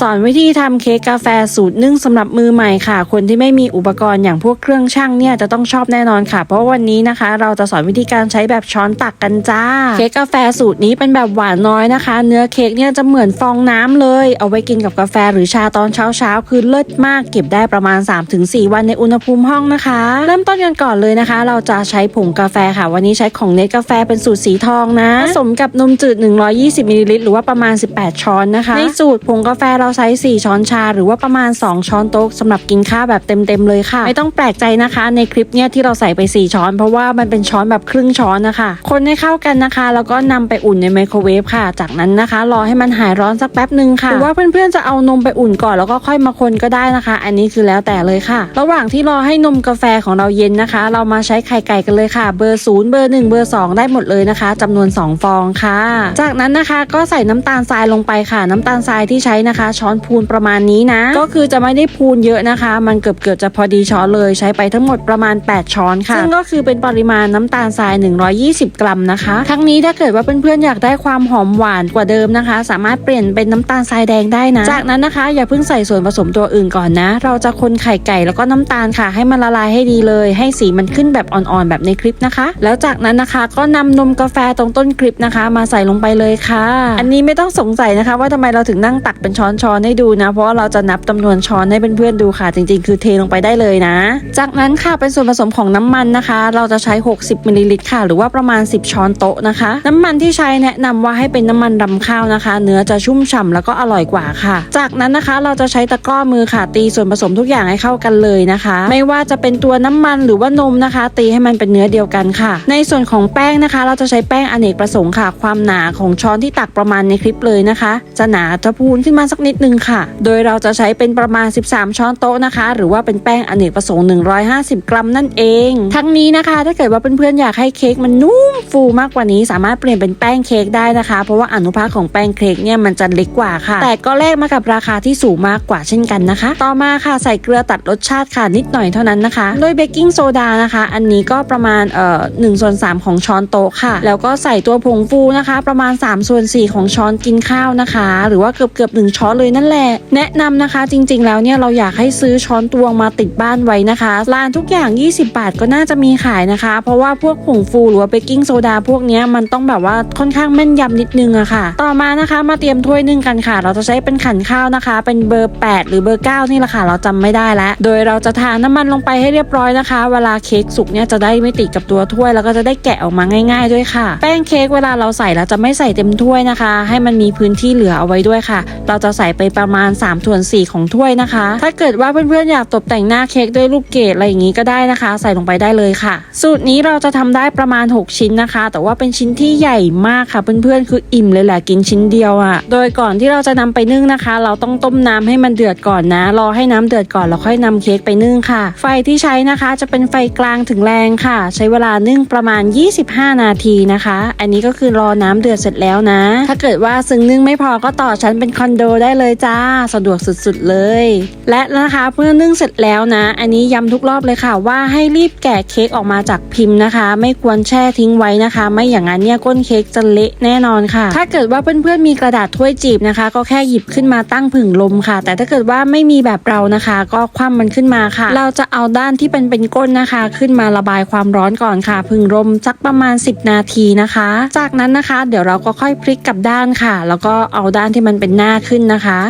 สอนวิธีทำเค้กกาแฟสูตรนึ่งสำหรับมือใหม่ค่ะ คนที่ไม่มีอุปกรณ์อย่างพวกเครื่องช่างเนี่ยจะต้องชอบแน่นอนค่ะ เพราะวันนี้นะคะ เราจะสอนวิธีการใช้แบบช้อนตักกันจ้า เค้กกาแฟสูตรนี้เป็นแบบหวานน้อยนะคะ เนื้อเค้กเนี่ยจะเหมือนฟองน้ำเลย เอาไว้กินกับกาแฟหรือชาตอนเช้าเช้าคือเลิศมากเก็บได้ประมาณ 3-4 วันในอุณหภูมิห้องนะคะ เริ่มต้นกันก่อนเลยนะคะ เราจะใช้ผงกาแฟค่ะ วันนี้ใช้ของเนตกาแฟเป็นสูตรสีทองนะผสมกับนมจืด 120มิลลิลิตรหรือว่าประมาณ 18 ช้อนนะคะในสูตรผงกาแฟเราใช้ 4 ช้อนชา หรือว่าประมาณ 2 ช้อนโต๊ะสำหรับกินข้าวแบบเต็มๆเลยค่ะ ไม่ต้องแปลกใจนะคะ ในคลิปเนี่ยที่เราใส่ไป 4 ช้อน เพราะว่ามันเป็นช้อนแบบครึ่งช้อนนะคะ คนให้เข้ากันนะคะ แล้วก็นำไปอุ่นในไมโครเวฟค่ะ จากนั้นนะคะรอให้มันหายร้อนสักแป๊บหนึ่งค่ะหรือว่าเพื่อนๆจะเอานมไปอุ่นก่อนแล้วก็ค่อยมาคนก็ได้นะคะ อันนี้คือแล้วแต่เลยค่ะ ระหว่างที่รอให้นมกาแฟของเราเย็นนะคะ เรามาใช้ไข่ไก่กันเลยค่ะ เบอร์ศูนย์เบอร์หนึ่งเบอร์สองได้หมดเลยนะคะจำนวน 2 ฟองค่ะ จากนั้นนะคะก็ใส่น้ำตาลทรายลงไปค่ะ น้ำตาลทรายที่ใช้นะคะช้อนพูนประมาณนี้นะ ก็คือจะไม่ได้พูนเยอะนะคะ มันเกือบเกือบๆจะพอดีช้อนเลยใช้ไปทั้งหมดประมาณ 8 ช้อนค่ะซึ่งก็คือเป็นปริมาณน้ำตาลทราย 120 กรัมนะคะ ทั้งนี้ถ้าเกิดว่าเพื่อนๆอยากได้ความหอมหวานกว่าเดิมนะคะ สามารถเปลี่ยนเป็นน้ำตาลทรายแดงได้นะ จากนั้นนะคะ อย่าเพิ่งใส่ส่วนผสมตัวอื่นก่อนนะ เราจะคนไข่ไก่แล้วก็น้ำตาลค่ะ ให้มันละลายให้ดีเลย ให้สีมันขึ้นแบบอ่อนๆแบบในคลิปนะคะ แล้วจากนั้นนะคะก็นำนมกาแฟตรงต้นคลิปนะคะ มาใส่ลงไปเลยค่ะ อันนี้ไม่ต้องสงสัยนะคะ ว่าทำไมเราถึงนั่งตักเป็นช้อนๆให้ดูนะ เพราะว่าเราจะนับจำนวนช้อนให้เพื่อนๆดูค่ะ จริง ๆ คือเทลงไปได้เลยนะ จากนั้นค่ะเป็นส่วนผสมของน้ำมันนะคะ เราจะใช้ 60มิลลิลิตรค่ะ หรือว่าประมาณ 10 ช้อนโต๊ะนะคะ น้ำมันที่ใช้แนะนำว่าให้เป็นน้ำมันรำข้าวนะคะ เนื้อจะชุ่มฉ่ำแล้วก็อร่อยกว่าค่ะ จากนั้นนะคะเราจะใช้ตะกร้อมือค่ะ ตีส่วนผสมทุกอย่างให้เข้ากันเลยนะคะ ไม่ว่าจะเป็นตัวน้ำมันหรือว่านมนะคะ ตีให้มันเป็นเนื้อเดียวกันค่ะ ในส่วนของแป้งนะคะ เราจะใช้แป้งอเนกประสงค์ค่ะ ความหนาของช้อนที่ตักประมาณในคลิปเลยนะคะ จะหนาจะพูนขึ้นมาสักนิดนึงค่ะ โดยเราจะใช้เป็นประมาณ 13 ช้อนโต๊ะนะคะ หรือว่าเป็นแป้งอเนกประสงค์ 150 กรัมนั่นเอง ทั้งนี้นะคะ ถ้าเกิดว่าเพื่อนๆอยากให้เค้กมันนุ่ม ฟูมากกว่านี้สามารถเปลี่ยนเป็นแป้งเค้กได้นะคะ เพราะว่าอนุภาคของแป้งเค้กเนี่ยมันจะเล็กกว่าค่ะ แต่ก็แลกมากับราคาที่สูงมากกว่าเช่นกันนะคะ ต่อมาค่ะใส่เกลือตัดรสชาติค่ะนิดหน่อยเท่านั้นนะคะโดยเบกกิ้งโซดานะคะ อันนี้ก็ประมาณเอ่อหนึ่งส่วนสามของช้อนโต๊ะค่ะ แล้วก็ใส่ตัวผงฟูนะคะ ประมาณ3ส่วน4ของช้อนกินข้าวนะคะ หรือว่าเกือบเกือบหนึ่งช้อนเลยนั่นแหละ แนะนำนะคะ จริง ๆ แล้วเนี่ยเราอยากให้ซื้อช้อนตวงมาติดบ้านไว้นะคะร้านทุกอย่าง 20 บาทก็น่าจะมีขายนะคะ เพราะว่าพวกผงฟูหรือว่าเบกกิ้งโซดาพวกนี้มันต้องแบบว่าค่อนข้างแม่นยำนิดนึงอะค่ะ ต่อมานะคะมาเตรียมถ้วยนึ่งกันค่ะ เราจะใช้เป็นขันข้าวนะคะ เป็นเบอร์ 8 หรือเบอร์ 9 นี่แหละค่ะ เราจำไม่ได้แล้ว โดยเราจะทาน้ำมันลงไปให้เรียบร้อยนะคะ เวลาเค้กสุกเนี่ยจะได้ไม่ติดกับตัวถ้วย แล้วก็จะได้แกะออกมาง่าย ๆด้วยค่ะ แป้งเค้กเวลาเราใส่เราจะไม่ใส่เต็มถ้วยนะคะ ให้มันมีพื้นที่เหลือเอาไว้ด้วยค่ะ เราจะใส่ไปประมาณ3ส่วน4ของถ้วยนะคะ ถ้าเกิดว่าเพื่อนๆอยากตกแต่งหน้าเค้กด้วยลูกเกดอะไรอย่างนี้ก็ได้นะคะ ใส่ลงไปได้เลยค่ะ สูตรนี้เราจะทำได้ประมาณ 6 ชิ้นนะคะ แต่ว่าเป็นชิ้นที่ใหญ่มากค่ะเพื่อนๆคืออิ่มเลยแหละกินชิ้นเดียวอะ่ะ โดยก่อนที่เราจะนำไปนึ่งนะคะ เราต้องต้มน้ำให้มันเดือดก่อนนะ รอให้น้ำเดือดก่อนแล้วค่อยนำเค้กไปนึ่งค่ะ ไฟที่ใช้นะคะจะเป็นไฟกลางถึงแรงค่ะ ใช้เวลานึ่งประมาณ 25 นาทีนะคะ อันนี้ก็คือรอน้ำเดือดเสร็จแล้วนะ ถ้าเกิดว่าซึ้งนึ่งไม่พอก็ต่อชั้นเป็นคอนโดได้เลยจ้า สะดวกสุดๆเลย และนะคะเมื่อนึ่งเสร็จแล้วนะ อันนี้ย้ำทุกรอบเลยค่ะ ว่าให้รีบแกะเค้กออกมาจากพิมพ์นะคะ ไม่ควรแช่ทิ้งไว้นะคะ ไม่อย่างนั้นเนี่ยก้นเค้กจะเละแน่นอนค่ะ ถ้าเกิดว่าเพื่อนๆมีกระดาษถ้วยจีบนะคะ ก็แค่หยิบขึ้นมาตั้งผึ่งลมค่ะ แต่ถ้าเกิดว่าไม่มีแบบเรานะคะ ก็คว่ำมันขึ้นมาค่ะ เราจะเอาด้านที่เป็นเป็นก้นนะคะ ขึ้นมาระบายความร้อนก่อนค่ะ ผึ่งลมสักประมาณ 10 นาทีนะคะ จากนั้นนะคะ เดี๋ยวเราก็ค่อยพลิกกลับด้านค่ะ แล้วก็เอาด้านที่มันเป็นหน้าขึ้นนะคะ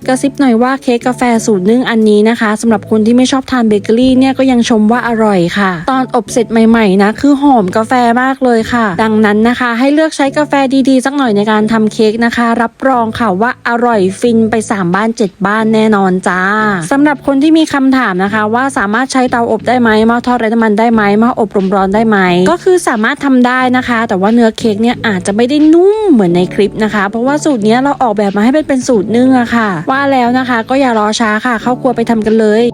แอบกระซิบหน่อยว่าเค้กกาแฟสูตรนึ่งอันนี้นะคะสำหรับคนที่ไม่ชอบทานเบเกอรี่เนี่ยก็ยังชมว่าอร่อยค่ะ ตอนอบเสร็จใหม่ๆนะคือหอมกาแฟมากเลยค่ะ ดังนั้นนะคะ ให้เลือกใช้กาแฟดีๆสักหน่อยในการทำเค้กนะคะ รับรองค่ะว่าอร่อยฟินไป 3 บ้าน 7 บ้านแน่นอนจ้าสำหรับคนที่มีคำถามนะคะ ว่าสามารถใช้เตาอบได้ไหมหม้อทอดไร้น้ำมันได้ไหมหม้ออบลมร้อนได้ไหมก็คือสามารถทำได้นะคะ แต่ว่าเนื้อเค้กเนี่ยอาจจะไม่ได้นุ่มเหมือนในคลิปนะคะ เพราะว่าสูตรนี้เราออกแบบมาให้เป็นเป็นสูตรนึ่งอะค่ะว่าแล้วนะคะ ก็อย่ารอช้าค่ะ เข้าครัวไปทำกันเลย